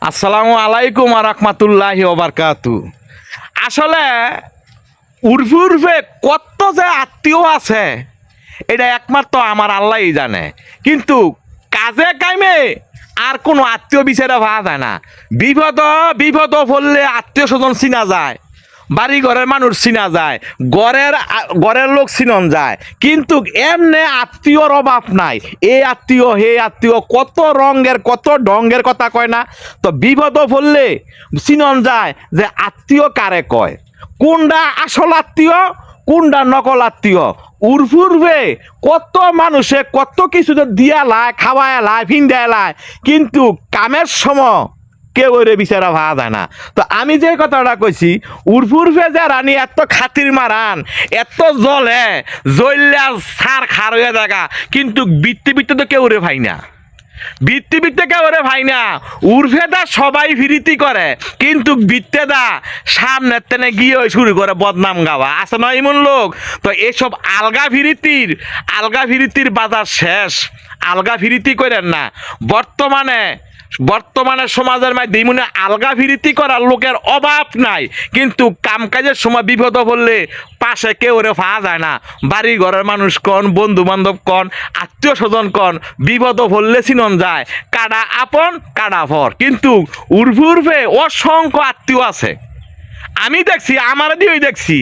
আসসালামু আলাইকুম আর রহমাতুল্লাহি ওবারকাতু আসলে উর্ফে উর্ফে কত যে আত্মীয় আছে, এটা একমাত্র আমার আল্লাহই জানে। কিন্তু কাজে কামে আর কোনো আত্মীয় বিচারে পাওয়া যায় না। বিপদ বিপদ পড়লে আত্মীয় স্বজন চিনা যায়। বাড়ি ঘরের মানুষ চিনা যায় গড়ের গড়ের লোক চিনন যায়। কিন্তু এমনে আত্মীয়র অভাব নাই। এই আত্মীয়, হে আত্মীয়, কত রঙের, কত ডঙ্গের কথা কয় না? তো বিপদ পড়লে চিনন যায় যে আত্মীয় কারে কয়? কোনটা আসল আত্মীয় কোনটা নকল আত্মীয়? উর্ফুরবে কত মানুষে কত কিছুতে দিয়া লায় খাওয়ায় লায় ফিন্দায় লায় কিন্তু কামের সময় কেউ ওরে বিচারা ভাড়া যায় না। তো আমি যে কথাটা কইছি, উর্ফুরফে যে রানী এত খাতির মারান, এত জলে জ্বললে সার খার হয়ে থাকা কিন্তু বৃত্তি বৃত্তি তো কেউ রে ভাই না। বৃত্তি বৃত্তে কেউরে ভাই না। উর্ফেদা সবাই ফিরিতি করে, কিন্তু বৃত্তেদা সামনের তেনে গিয়ে শুরু করে বদনাম গাওয়া। আছে নয় এমন লোক? তো এসব আলগা ফিরিতির আলগা ফিরিতির বাজার শেষ। আলগা ফিরিতি করেন না। বর্তমানে বর্তমানে সমাজের মাধ্যমে মনে আলগা ফিরিতি করার লোকের অভাব নাই। কিন্তু কামকাজের সময় বিপদ পড়লে পাশে কেউ রে পাওয়া যায় না। বাড়ি ঘরের মানুষ কন বন্ধু বান্ধব কন আত্মীয় স্বজন কন, বিপদ পড়লে চিনন যায়। কাডা আপন কাডা ভর কিন্তু উর্ভে উর্ফে অসংখ্য আত্মীয় আছে। আমি দেখছি, আমার দিয়েই দেখছি।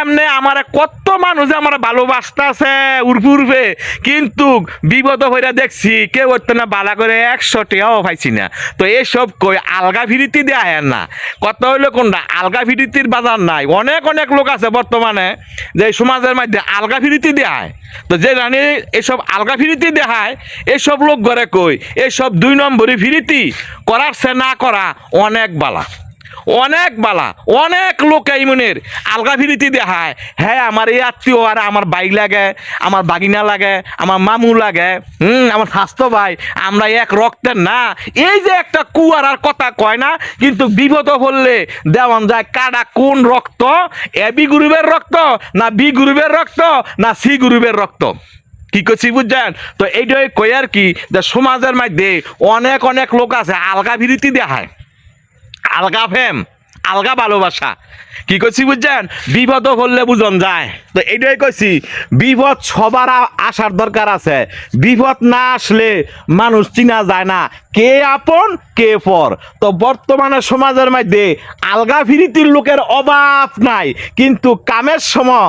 এমনে আমার কত মানুষ আমার ভালোবাসতে আছে উর্ফে উর্ফে কিন্তু বিপদ হইরা দেখছি, কেউ করতে না বালা করে একশো টেয়াও পাইছি না। তো এসব কই আলগা ফিরিতি দেয়া হয় না। কত হইল কোনটা? আলগা ফিরিতির বাজার নাই। অনেক অনেক লোক আছে বর্তমানে যে সমাজের মধ্যে আলগা ফিরিতি দেয় তো যে রানী এসব আলগা ফিরিতি দেখায় এসব লোক ঘরে কই? এসব দুই নম্বরই ফিরিতি। করার সে না করা অনেক বালা। অনেক বালা, অনেক লোক এই মনের। আলগা ফিরিতি দেখায় হ্যাঁ আমার এই আত্মীয় আর আমার বাইক লাগে, আমার বাগিনা লাগে, আমার মামু লাগে, হুম, আমার স্বাস্থ্য ভাই, আমরা এক রক্তের না। এই যে একটা কুয়ার আর কথা কয় না, কিন্তু বিপদ হলে দেওয়ান যায় কাডা কোন রক্ত? এ বি গ্রুপের রক্ত, না বি গ্রুপের রক্ত, না সি গ্রুপের রক্ত? কি করছি বুঝছেন? তো এইটাই কই আর কি, যে সমাজের মধ্যে অনেক অনেক লোক আছে, আলগা ফিরিতি দেখায়। আলগা ফেম আলগা ভালোবাসা। কি কইছি বুঝছেন? বিপদ হলে বুঝন যায়। তো এইটাই কইছি, বিপদ সবার আসার দরকার আছে। বিপদ না আসলে মানুষ চিনা যায় না। কে আপন, কে পর। তো বর্তমানে সমাজের মধ্যে আলগা ফিরিতির লোকের অভাব নাই। কিন্তু কামের সময়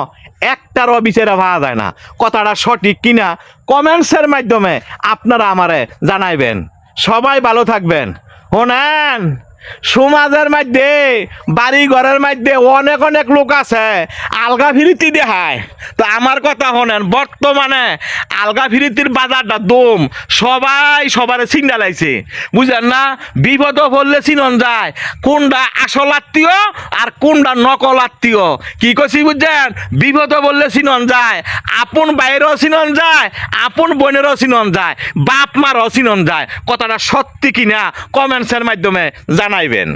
একটারও বিচারে পাওয়া যায় না। কথাটা সঠিক কিনা কমেন্টসের মাধ্যমে আপনারা আমারে জানাইবেন। সবাই ভালো থাকবেন। শোনেন সমাজের মধ্যে বাড়ি ঘরের মধ্যে অনেক অনেক লোক আছে, আলগা ফিরিতি দেখায়। তো আমার কথা শোনেন, বর্তমানে আলগা ফিরিতির বাজারটা দম, সবাই সবার চিন্তা লাইছে বুঝলেন না? বিপদ পড়লে চিনন যায়, কোনটা আসল আত্মীয় আর কোনটা নকল আত্মীয়। কি কছি বুঝছেন? বিপদ বললে চিনন যায়, আপন বাইরেও চিনন যায়, আপন বোনেরও চিনন যায়, বাপ মারও চিনন যায়। কথাটা সত্যি কিনা? কমেন্টসের মাধ্যমে জানাইবেন।